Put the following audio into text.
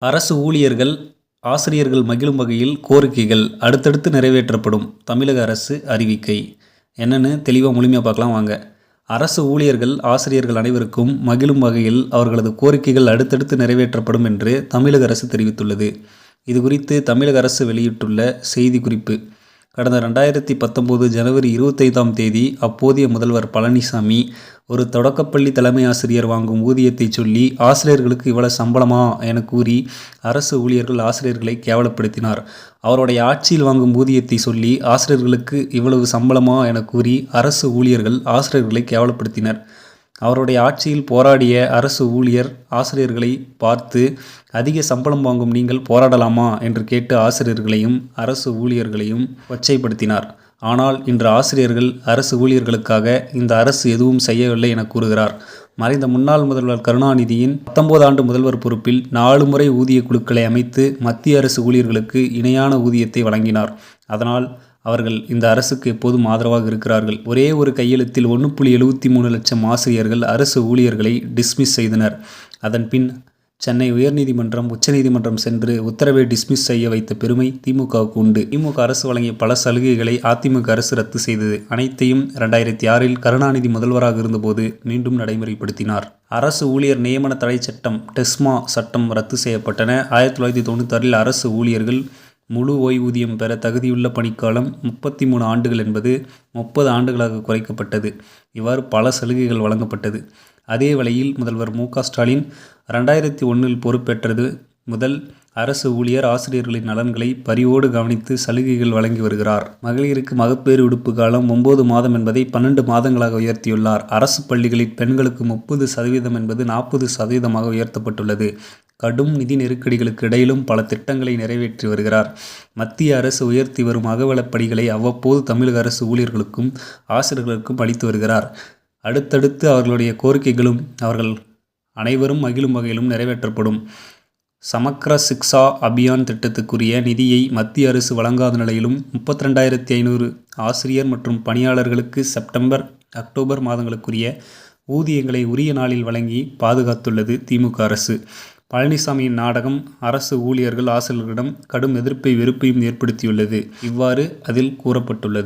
அரசு ஊழியர்கள் ஆசிரியர்கள் மகிழும் வகையில் கோரிக்கைகள் அடுத்தடுத்து நிறைவேற்றப்படும் தமிழக அரசு அறிவிக்கை. என்னன்னு தெளிவாக முழுமையாக பார்க்கலாம் வாங்க. அரசு ஊழியர்கள் ஆசிரியர்கள் அனைவருக்கும் மகிழும் வகையில் அவர்களது கோரிக்கைகள் அடுத்தடுத்து நிறைவேற்றப்படும் என்று தமிழக அரசு தெரிவித்துள்ளது. இது குறித்து தமிழக அரசு வெளியிட்டுள்ள செய்திக்குறிப்பு. கடந்த ரெண்டாயிரத்தி பத்தொம்போது ஜனவரி இருபத்தைந்தாம் தேதி அப்போதைய முதல்வர் பழனிசாமி ஒரு தொடக்கப்பள்ளி தலைமை ஆசிரியர் வாங்கும் ஊதியத்தை சொல்லி ஆசிரியர்களுக்கு இவ்வளவு சம்பளமா? என கூறி அரசு ஊழியர்கள் ஆசிரியர்களை கேவலப்படுத்தினார். அவருடைய ஆட்சியில் வாங்கும் ஊதியத்தை சொல்லி ஆசிரியர்களுக்கு இவ்வளவு சம்பளமா? என கூறி அரசு ஊழியர்கள் ஆசிரியர்களை கேவலப்படுத்தினர். அவருடைய ஆட்சியில் போராடிய அரசு ஊழியர் ஆசிரியர்களை பார்த்து அதிக சம்பளம் வாங்கும் நீங்கள் போராடலாமா? என்று கேட்டு ஆசிரியர்களையும் அரசு ஊழியர்களையும் ஒச்சைப்படுத்தினார் ஆனால் இன்று ஆசிரியர்கள் அரசு ஊழியர்களுக்காக இந்த அரசு எதுவும் செய்யவில்லை என கூறுகிறார். மறைந்த முன்னாள் முதல்வர் கருணாநிதியின் பத்தொன்பது ஆண்டு முதல்வர் பொறுப்பில் நாலு முறை ஊதிய குழுக்களை அமைத்து மத்திய அரசு ஊழியர்களுக்கு இணையான ஊதியத்தை வழங்கினார். அதனால் அவர்கள் இந்த அரசுக்கு எப்போதும் ஆதரவாக இருக்கிறார்கள். ஒரே ஒரு கையெழுத்தில் ஒன்று புள்ளி எழுபத்தி மூணு லட்சம் ஆசிரியர்கள் அரசு ஊழியர்களை டிஸ்மிஸ் செய்தனர். அதன் பின் சென்னை உயர்நீதிமன்றம் உச்சநீதிமன்றம் சென்று உத்தரவை டிஸ்மிஸ் செய்ய வைத்த பெருமை திமுகவுக்கு உண்டு. திமுக அரசு வழங்கிய பல சலுகைகளை அதிமுக அரசு ரத்து செய்தது. அனைத்தையும் இரண்டாயிரத்தி ஆறில் கருணாநிதி முதல்வராக இருந்தபோது மீண்டும் நடைமுறைப்படுத்தினார். அரசு ஊழியர் நியமன தடை சட்டம் டெஸ்மா சட்டம் ரத்து செய்யப்பட்டன. ஆயிரத்தி தொள்ளாயிரத்தி தொண்ணூத்தாறில் அரசு ஊழியர்கள் முழு ஓய்வூதியம் பெற தகுதியுள்ள பணிக்காலம் முப்பத்தி மூணு ஆண்டுகள் என்பது முப்பது ஆண்டுகளாக குறைக்கப்பட்டது. இவ்வாறு பல சலுகைகள் வழங்கப்பட்டது. அதே வேளையில் முதல்வர் மு ஸ்டாலின் ரெண்டாயிரத்தி ஒன்றில் பொறுப்பேற்றது முதல் அரசு ஊழியர் ஆசிரியர்களின் நலன்களை பரிவோடு கவனித்து சலுகைகள் வழங்கி வருகிறார். மகளிருக்கு மகப்பேறு விடுப்பு காலம் ஒன்பது மாதம் என்பதை பன்னெண்டு மாதங்களாக உயர்த்தியுள்ளார். அரசு பள்ளிகளில் பெண்களுக்கு முப்பது சதவீதம் என்பது நாற்பது சதவீதமாக உயர்த்தப்பட்டுள்ளது. கடும் நிதி நெருக்கடிகளுக்கு இடையிலும் பல திட்டங்களை நிறைவேற்றி வருகிறார். மத்திய அரசு உயர்த்தி வரும் அகவலப்படிகளை அவ்வப்போது தமிழக அரசு ஊழியர்களுக்கும் ஆசிரியர்களுக்கும் அளித்து வருகிறார். அடுத்தடுத்து அவர்களுடைய கோரிக்கைகளும் அவர்கள் அனைவரும் மகிழும் வகையிலும் நிறைவேற்றப்படும். சமக்ர சிக்ஷா அபியான் திட்டத்துக்குரிய நிதியை மத்திய அரசு வழங்காத நிலையிலும் முப்பத்தி ரெண்டாயிரத்தி ஐநூறு ஆசிரியர் மற்றும் பணியாளர்களுக்கு செப்டம்பர் அக்டோபர் மாதங்களுக்குரிய ஊதியங்களை உரிய நாளில் வழங்கி பாதுகாத்துள்ளது திமுக அரசு. பழனிசாமியின் நாடகம் அரசு ஊழியர்கள் ஆசிரியர்களிடம் கடும் எதிர்ப்பை வெறுப்பையும் ஏற்படுத்தியுள்ளது. இவ்வாறு அதில் கூறப்பட்டுள்ளது.